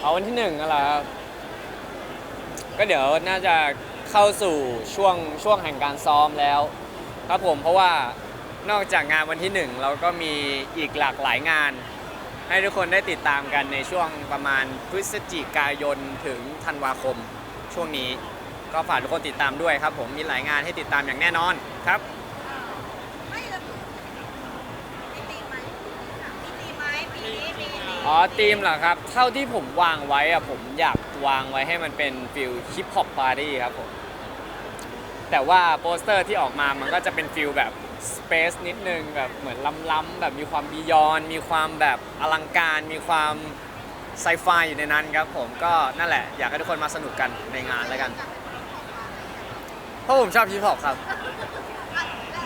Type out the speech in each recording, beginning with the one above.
เอาวันที่หนึ่งนั่นแหละครับก็เดี๋ยวน่าจะเข้าสู่ช่วงช่วงแห่งการซ้อมแล้ว ครับผมเพราะว่านอกจากงานวันที่หนึ่งเราก็มีอีกหลากหลายงาน ให้ทุกคนได้ติดตามกันในช่วงประมาณพฤศจิกายนถึงธันวาคม ช่วงนี้ก็ฝากทุกคนติดตามด้วยครับ ผมมีหลายงานให้ติดตามอย่างแน่นอนครับ ไม่แล้วมีตีมไหมมีตีมไหมปีนี้ปีนี้ อ๋อทีมเหรอครับ เท่าที่ผมวางไว้อะผมอยากวางไว้ให้มันเป็นฟิลฮิปฮอปปาร์ตี้ครับผม แต่ว่าโปสเตอร์ที่ออกมามันก็จะเป็นฟิลแบบสเปซนิดนึงแบบเหมือนล้ำๆแบบมีความบียอน มีความแบบอลังการ มีความไซไฟอยู่ในนั้นครับผมก็นั่นแหละ อยากให้ทุกคนมาสนุกกันในงานแล้วกัน เพราะผมชอบฮิปฮอปครับ อะและ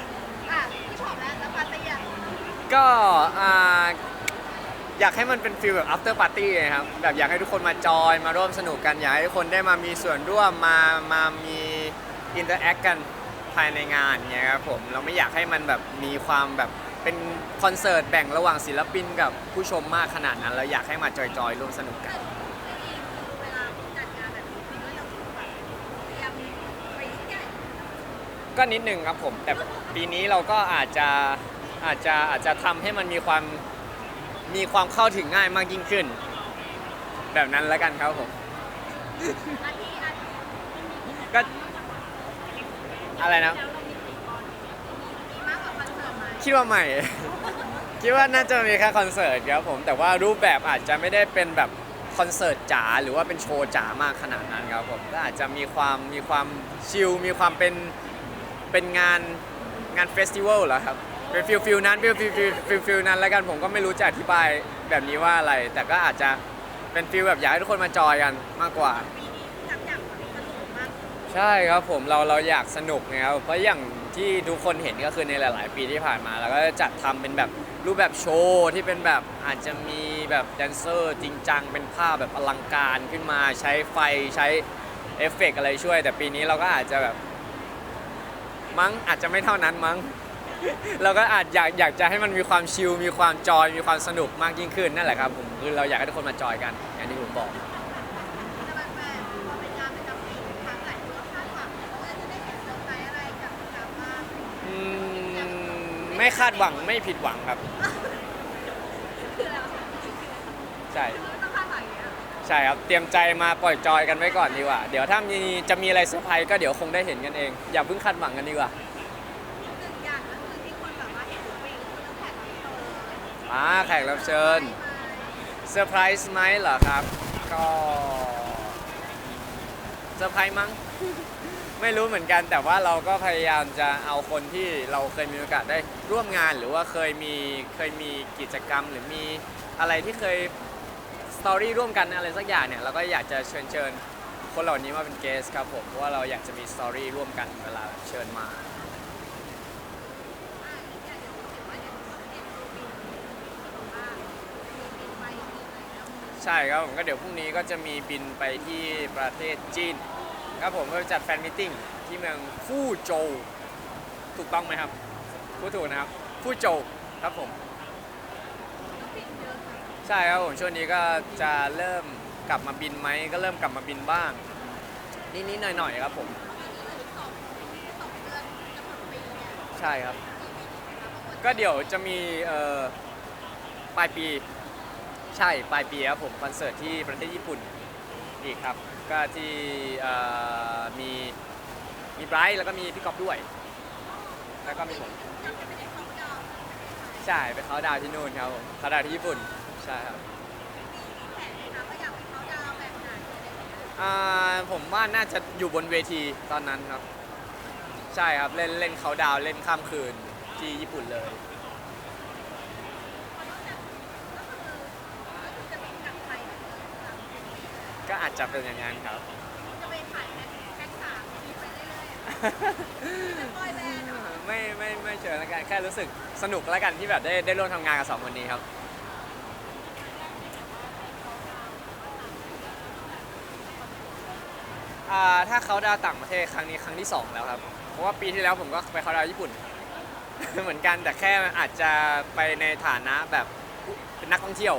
อะที่ผมแล้วแล้วปาร์ตี้อะก็อ่า อยากให้มันเป็นฟิลแบบ after party นะครับแบบอยากให้ทุกคนมาจอยมาร่วมสนุกกันอยากให้ทุกคนได้มามีส่วนร่วมมามามี interact กันภายในงานเนี่ยครับผมเราไม่อยากให้มันแบบมีความแบบเป็นคอนเสิร์ตแบ่งระหว่างศิลปินกับผู้ชมมากขนาดนั้นเราอยากให้มาจอยๆร่วมสนุกกันเวลาจัดงานแบบนี้ก็ยังแบบพยายามไปแก้ก็นิดนึงครับผมแต่ปีนี้เราก็อาจจะอาจจะอาจจะทำให้มันมีความ มีความเข้าถึงง่ายมากยิ่งขึ้น แบบนั้นแล้วกันครับผมอาทิอาทิก็อะไรนะแล้วเรามีตีก่อนมีมากกว่าคอนเสิร์ตไหมคิดว่าใหม่ คิดว่าน่าจะมีแค่คอนเสิร์ตครับผมแต่ว่ารูปแบบอาจจะไม่ได้เป็นแบบคอนเสิร์ตจ๋าหรือว่าเป็นโชว์จ๋ามากขนาดนั้นครับผมก็อาจจะมีความมีความชิลมีความเป็นเป็นงานงานเฟสติวัลเหรอครับ เป็นฟิลฟิลนั้นฟิลฟิลฟิลฟิลฟิลนั้นแล้วกันผมก็ไม่รู้จะอธิบายแบบนี้ว่าอะไร แต่ก็อาจจะเป็นฟิลแบบอยากให้ทุกคนมาจอยกันมากกว่า ปีนี้จับจับสนุกมากใช่ครับผมเราเราอยากสนุกนะครับเพราะอย่างที่ทุกคนเห็นก็คือในหลาย ๆ ปีที่ผ่านมาเราก็จะจัดทำเป็นแบบรูปแบบโชว์ที่เป็นแบบอาจจะมีแบบแดนเซอร์จริงจังเป็นภาพแบบอลังการขึ้นมาใช้ไฟใช้เอฟเฟกต์อะไรช่วย แต่ปีนี้เราก็อาจจะแบบ มั้งอาจจะไม่เท่านั้นมั้ง เราก็อาจอยากอยากจะให้มันมีความชิลมีความจอยมีความสนุกมากยิ่งขึ้นนั่นแหละครับผมคือเราอยากให้ทุกคนมาจอยกัน อย่างที่ผมบอกแต่แฟนๆพอเป็นงานประจำปีทางหลายคนก็คาดหวังว่าจะได้เห็นเซอร์ไพรส์อะไรกับกับบ้างอืมไม่คาดหวังไม่ผิดหวังครับคือเราใช่ต้องคาดหวังอย่างเงี้ยใช่ครับเตรียมใจมาปล่อยจอยกันไว้ก่อนดีกว่า เดี๋ยวถ้ามีจะมีอะไรเซอร์ไพรส์ก็เดี๋ยวคงได้เห็นกันเอง อย่าเพิ่งคาดหวังกันดีกว่า อ่าแขกรับเชิญเซอร์ไพรส์ไหมเหรอครับ ก็เซอร์ไพรส์มั้ง ไม่รู้เหมือนกันแต่ว่าเราก็พยายามจะเอาคนที่เราเคยมีโอกาสได้ร่วมงานหรือว่าเคยมีเคยมีกิจกรรมหรือมีอะไรที่เคยสตอรี่ร่วมกันอะไรสักอย่างเนี่ยเราก็อยากจะเชิญเชิญคนเหล่านี้มาเป็นเกสครับผมเพราะว่าเราอยากจะมีสตอรี่ร่วมกันเวลาเชิญมา ใช่ครับผมก็เดี๋ยวพรุ่งนี้ก็จะมีบินไปที่ประเทศจีนครับผมเพื่อจัดแฟนมิทติ้งที่เมืองฟู่โจวถูกต้องไหมครับพูดถูกนะครับฟู่โจวครับผม ใช่ครับผมช่วงนี้ก็จะเริ่มกลับมาบินไหมก็เริ่มกลับมาบินบ้างนิดๆหน่อยๆครับผมใช่ครับ ก็เดี๋ยวจะมีเอ่อปลายปี ใช่ปลายปีครับผมคอนเสิร์ตที่ประเทศญี่ปุ่นอีกครับก็ที่เอ่อมีมีไบรท์แล้วก็มีพี่ก๊อฟด้วย แล้วก็มีผมใช่ไปเขาน์ดาวน์ที่นู่นครับผมเขาน์ดาวน์ที่ญี่ปุ่นใช่ครับอ่าผมว่าน่าจะอยู่บนเวทีตอนนั้นครับ ใช่ครับเล่นเล่นเขาน์ดาวน์เล่นข้ามคืนที่ญี่ปุ่นเลย ก็อาจจะเป็นอย่างนั้นครับไม่ไม่ไม่เชิญแล้วกันแค่รู้สึกสนุกแล้วกันที่แบบได้ได้ร่วมทำงานกับสองคนนี้ครับ อ่าถ้าเขาดาวน์ต่างประเทศครั้งนี้ครั้งที่สองแล้วครับ เพราะว่าปีที่แล้วผมก็ไปเขาดาวน์ญี่ปุ่น เหมือนกันแต่แค่อาจจะไปในฐานะแบบเป็นนักท่องเที่ยว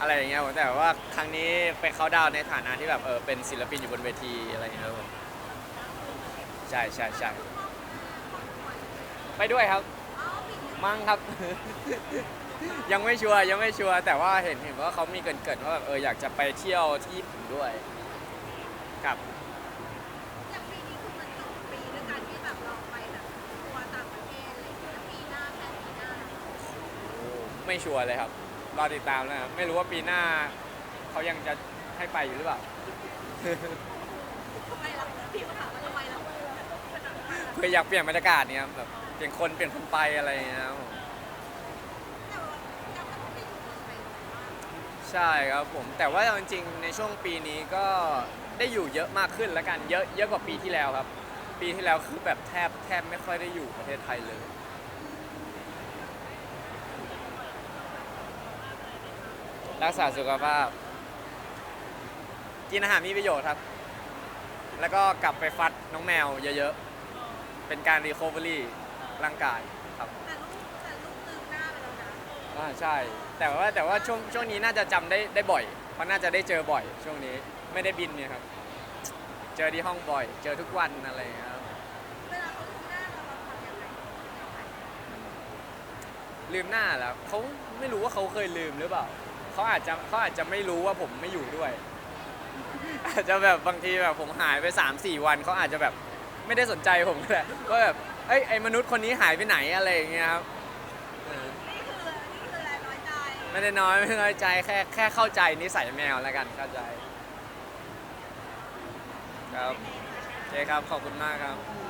อะไรอย่างเงี้ยผมแต่ว่าครั้งนี้ไปเขาน์ดาวน์ในฐานะที่แบบเออเป็นศิลปินอยู่บนเวทีอะไรอย่างเงี้ยครับผมใช่ใช่ใช่ไปด้วยครับอ๋อปีนี้มั้งครับ ยังไม่ชัวร์ยังไม่ชัวร์แต่ว่าเห็นเห็นว่าเขามีเกรินๆว่าแบบเอออยากจะไปเที่ยวที่ญี่ปุ่นด้วย ครับ อย่างปีนี้คือมันสองปีด้วยกันที่แบบเราไปแบบทัวร์ต่างประเทศอะไรอย่างเงี้ยปีหน้าแค่ปีหน้า ไม่ชัวร์เลยครับ รอติดตามนะครับไม่รู้ว่าปีหน้าเขายังจะให้ไปอยู่หรือเปล่า ทำไมเราพี่ก็ถามว่าทำไมเราขนาดนั้นเพื่ออยากเปลี่ยนบรรยากาศเนี่ยครับแบบเปลี่ยนคนเปลี่ยนคนไปอะไรอย่างเงี้ยครับผมใช่ครับผม แต่ว่าเอาจริงๆในช่วงปีนี้ก็ได้อยู่เยอะมากขึ้นแล้วกันเยอะเยอะกว่าปีที่แล้วครับ ปีที่แล้วคือแบบแทบแทบไม่ค่อยได้อยู่ประเทศไทยเลย รักษาสุขภาพ กินอาหารมีประโยชน์ครับ แล้วก็กลับไปฟัดน้องแมวเยอะๆ เป็นการรีคอเวอรี่ร่างกายครับแต่ลูกแต่ลูกลืมหน้าไปแล้วนะอ่าใช่ แต่ว่าแต่ว่าช่วงช่วงนี้น่าจะจำได้ได้บ่อย เพราะน่าจะได้เจอบ่อย ช่วงนี้ไม่ได้บินเนี่ยครับ เจอที่ห้องบ่อย เจอทุกวันอะไรอย่างเงี้ยครับ เวลาเขาลืมหน้าเราเราทำยังไงลืมหน้าแล้วเขาไม่รู้ว่าเขาเคยลืมหรือเปล่า เขาอาจจะเขาอาจจะไม่รู้ว่าผมไม่อยู่ด้วย อาจจะแบบบางทีแบบผมหายไป 3 4 วันเขาอาจจะแบบไม่ได้สนใจผมก็ได้ว่าแบบเอ้ยไอ้มนุษย์คนนี้หายไปไหนอะไรอย่างเงี้ยครับเออนี่คือนี่คืออะไรน้อยใจไม่ได้น้อยไม่ได้น้อยใจแค่แค่เข้าใจนิสัยแมวแล้วกันเข้าใจ ครับโอเคครับขอบคุณมากครับเ